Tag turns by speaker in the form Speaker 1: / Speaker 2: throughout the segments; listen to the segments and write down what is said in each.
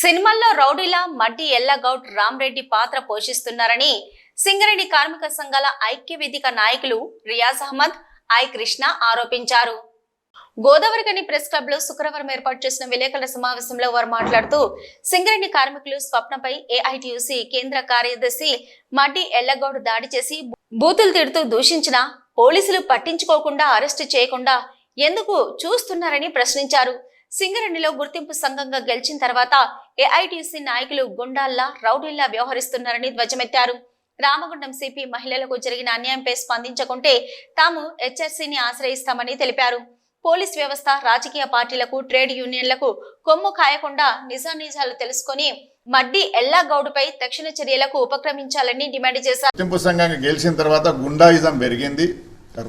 Speaker 1: సినిమాల్లో రౌడీలా మడ్డి ఎల్లగౌడ్ రామ్రెడ్డి పాత్ర పోషిస్తున్నారని సింగరేణి కార్మిక సంఘాల ఐక్య వేదిక నాయకులు రియాజ్ అహ్మద్ ఐ కృష్ణ ఆరోపించారు. గోదావరికని ప్రెస్ క్లబ్లో శుక్రవారం ఏర్పాటు చేసిన విలేకరుల సమావేశంలో వారు మాట్లాడుతూ సింగరేణి కార్మికులు స్వప్నపై ఏఐటియుసి కేంద్ర కార్యదర్శి మడ్డి ఎల్లగౌడ్ దాడి చేసి బూతులు తిడుతూ దూషించిన పోలీసులు పట్టించుకోకుండా అరెస్టు చేయకుండా ఎందుకు చూస్తున్నారని ప్రశ్నించారు. సింగరేణిలో గుర్తింపు సంఘంగా గెలిచిన తర్వాత ఏఐటిసి నాయకులు గుండాల్లా రౌడీల్లా వ్యవహరిస్తున్నారని ధ్వజమెత్తారు. రామగుండం సిపి మహిళలకు జరిగిన అన్యాయంపై స్పందించకుంటే తాము హెచ్ఆర్సీని ఆశ్రయిస్తామని తెలిపారు. పోలీస్ వ్యవస్థ రాజకీయ పార్టీలకు ట్రేడ్ యూనియన్లకు కొమ్ము కాయకుండా నిజానిజాలు తెలుసుకొని మడ్డి ఎల్లా గౌడుపై తక్షణ చర్యలకు ఉపక్రమించాలని డిమాండ్ చేశారు.
Speaker 2: గుర్తింపు గెలిచిన తర్వాత గుండాయిజం పెరిగింది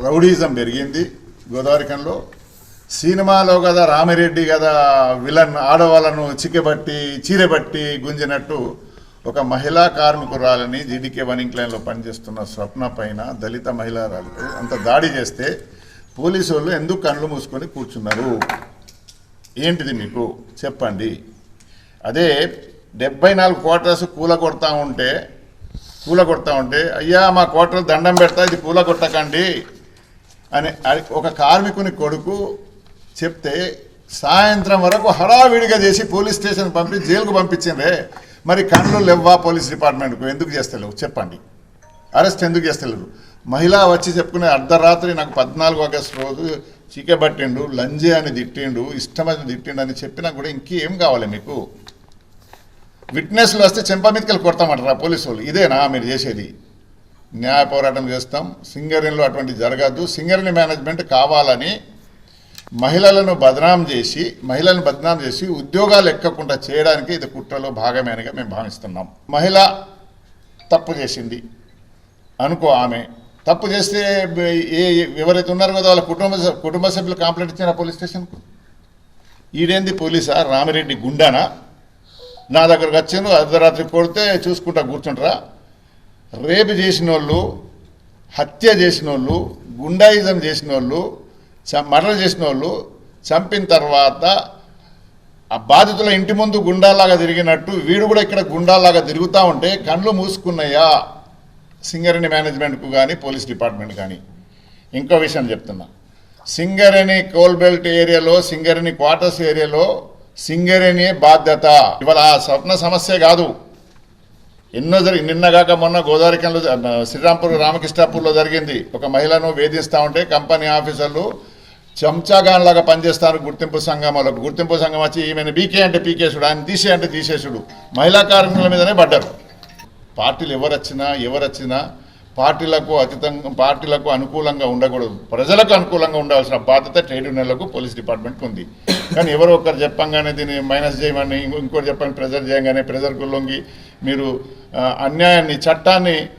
Speaker 2: రౌడీజం పెరిగింది. గోదావరికంలో సినిమాలో కదా రామిరెడ్డి కదా విలన్ ఆడవాళ్ళను చికెబట్టి చీరబట్టి గుంజినట్టు ఒక మహిళా కార్మికురాలని జీడికే వనింగ్ లైన్లో పనిచేస్తున్న స్వప్న పైన దళిత మహిళారాలకు అంత దాడి చేస్తే పోలీసు వాళ్ళు ఎందుకు కళ్ళు మూసుకొని కూర్చున్నారు? ఏంటిది మీకు? చెప్పండి. అదే డెబ్బై నాలుగు క్వార్టర్స్ కూల కొడతా ఉంటే కూల కొడతా ఉంటే అయ్యా మా క్వార్టర్ దండం పెడతా ఇది కూల కొట్టకండి అని అది ఒక కార్మికుని కొడుకు చెప్తే సాయంత్రం వరకు హడావిడిగా చేసి పోలీస్ స్టేషన్ పంపి జైలుకు పంపించిందే. మరి కళ్ళు లెవ్వా పోలీస్ డిపార్ట్మెంట్కు? ఎందుకు చేస్తలేవు? చెప్పండి. అరెస్ట్ ఎందుకు చేస్తలేరు మహిళ వచ్చి చెప్పుకునే అర్ధరాత్రి నాకు పద్నాలుగు ఆగస్టు రోజు చీకబట్టిండు లంజే అని తిట్టిండు ఇష్టమని తిట్టిండు అని చెప్పినా కూడా ఇంకేం కావాలి మీకు? విట్నెస్లు వస్తే చెంప మీదకెళ్ళి కొడతామంటారా పోలీసు వాళ్ళు? ఇదేనా మీరు చేసేది? న్యాయ పోరాటం చేస్తాం. సింగరేణిలో అటువంటి జరగద్దు. సింగరేణి మేనేజ్మెంట్ కావాలని మహిళలను బదనాం చేసి మహిళలను బదనాం చేసి ఉద్యోగాలు ఎక్కకుండా చేయడానికి ఇది కుట్రలో భాగమేనగా మేము భావిస్తున్నాం. మహిళ తప్పు చేసింది. అనుకో ఆమె. తప్పు చేస్తే ఏ ఎవరైతే ఉన్నారో కదా వాళ్ళ కుటుంబ కుటుంబ సభ్యులు కంప్లైంట్ ఇచ్చారా పోలీస్ స్టేషన్కు? ఈడేంది పోలీసా? రామిరెడ్డి గుండానా? నా దగ్గరకు వచ్చిండ్రు అర్ధరాత్రి కొడితే చూసుకుంటా కూర్చుంటారా? రేపు చేసిన వాళ్ళు హత్య చేసిన వాళ్ళు గుండాయిజం చేసిన వాళ్ళు మర్డర్ చేసిన వాళ్ళు చంపిన తర్వాత ఆ బాధితుల ఇంటి ముందు గుండాలాగా తిరిగినట్టు వీడు కూడా ఇక్కడ గుండాలాగా తిరుగుతూ ఉంటే కళ్ళు మూసుకున్నాయా సింగరేణి మేనేజ్మెంట్కు కానీ పోలీస్ డిపార్ట్మెంట్ కానీ ఇంకో విషయం చెప్తున్నా. సింగరేణి కోల్బెల్ట్ ఏరియాలో సింగరేణి క్వార్టర్స్ ఏరియాలో సింగరేణి బాధ్యత. ఇవాళ ఆ స్వప్న సమస్య కాదు. ఎన్నో జరిగి నిన్నగాక మొన్న గోదావరికంలో శ్రీరాంపూర్ రామకృష్ణాపూర్లో జరిగింది. ఒక మహిళను వేధిస్తూ ఉంటే కంపెనీ ఆఫీసర్లు చెంచాగాన్లాగా పనిచేస్తారు గుర్తింపు సంఘం వాళ్ళకు. గుర్తింపు సంఘం వచ్చి ఈమెను బీకే అంటే పీకేసుడు ఆయన తీసే అంటే తీసేసుడు. మహిళా కార్మికుల మీదనే పడ్డారు పార్టీలు ఎవరు వచ్చినా ఎవరు వచ్చినా పార్టీలకు అతీతంగా పార్టీలకు అనుకూలంగా ఉండకూడదు. ప్రజలకు అనుకూలంగా ఉండాల్సిన బాధ్యత ట్రేడ్ యూనియన్లకు పోలీస్ డిపార్ట్మెంట్కి ఉంది. కానీ ఎవరో ఒకరు చెప్పంగానే దీన్ని మైనస్ చేయమని ఇంకో- ఇంకోటి చెప్పని ప్రెజర్ చేయగానే ప్రెజర్కు లొంగి మీరు అన్యాయాన్ని చట్టాన్ని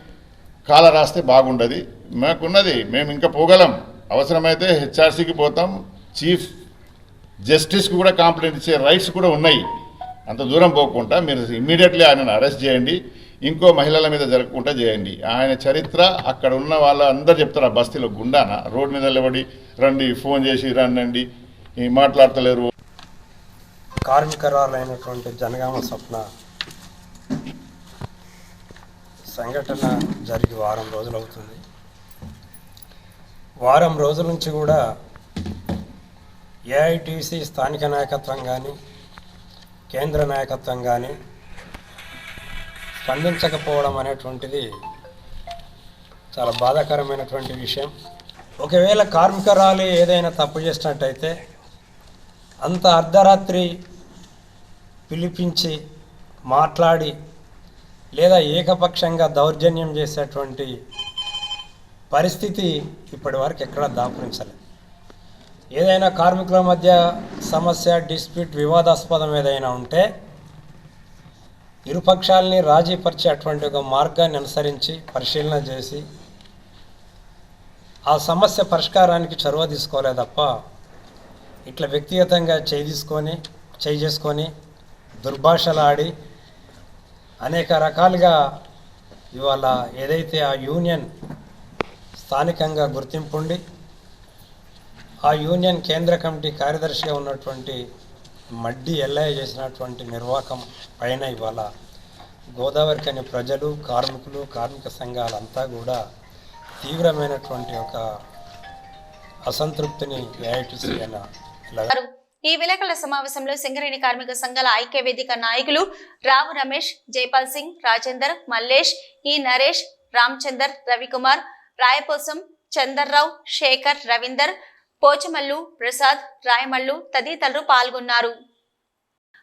Speaker 2: కాల రాస్తే బాగుండదు. మాకున్నది మేము ఇంకా పోగలం. అవసరమైతే హెచ్ఆర్సీకి పోతాం. చీఫ్ జస్టిస్కి కూడా కాంప్లైంట్ ఇచ్చే రైట్స్ కూడా ఉన్నాయి. అంత దూరం పోకుండా మీరు ఇమ్మీడియట్లీ ఆయనను అరెస్ట్ చేయండి. ఇంకో మహిళల మీద జరగకుండా చేయండి. ఆయన చరిత్ర అక్కడ ఉన్న వాళ్ళ అందరు చెప్తారు ఆ బస్తీలో గుండాన? రోడ్ మీద నిలబడి రండి ఫోన్ చేసి రండి ఈ మాట్లాడతలేరు.
Speaker 3: కార్మికరాలైనటువంటి జనగామ స్వప్న సంఘటన జరిగి వారం రోజులు అవుతుంది వారం రోజుల నుంచి కూడా ఏఐటీసీ స్థానిక నాయకత్వం కానీ కేంద్ర నాయకత్వం కానీ స్పందించకపోవడం అనేటువంటిది చాలా బాధాకరమైనటువంటి విషయం. ఒకవేళ కార్మికరాలు ఏదైనా తప్పు చేసినట్టయితే అంత అర్ధరాత్రి పిలిపించి మాట్లాడి లేదా ఏకపక్షంగా దౌర్జన్యం చేసేటువంటి పరిస్థితి ఇప్పటి వరకు ఎక్కడా దాపురించలేదు ఏదైనా కార్మికుల మధ్య సమస్య డిస్ప్యూట్ వివాదాస్పదం ఏదైనా ఉంటే ఇరుపక్షాలని రాజీపరిచే అటువంటి ఒక మార్గాన్ని అనుసరించి పరిశీలన చేసి ఆ సమస్య పరిష్కారానికి చొరవ తీసుకోలే తప్ప ఇట్లా వ్యక్తిగతంగా చేయి తీసుకొని చేయి చేసుకొని దుర్భాషలు ఆడి అనేక రకాలుగా ఇవాళ ఏదైతే ఆ యూనియన్ స్థానికంగా గుర్తింపు ఉండి ఆ యూనియన్ కేంద్ర కమిటీ కార్యదర్శిగా ఉన్నటువంటి మడ్డి ఎల్ఐ చేసినటువంటి నిర్వాహకం పైన ఇవాళ గోదావరి కని ప్రజలు కార్మికులు కార్మిక సంఘాలంతా కూడా తీవ్రమైనటువంటి ఒక అసంతృప్తిని ఏఐటిసి
Speaker 1: ఈ విలేకరుల సమావేశంలో సింగరేణి కార్మిక సంఘాల ఐక్య వేదిక నాయకులు రావు రమేష్ జైపాల్ సింగ్ రాజేందర్ మల్లేష్ ఈ నరేష్ రామచందర్ రవికుమార్ రాయపోసం చందర్రావు శేఖర్ రవీందర్ పోచమల్లు ప్రసాద్ రాయమల్లు తదితరులు పాల్గొన్నారు.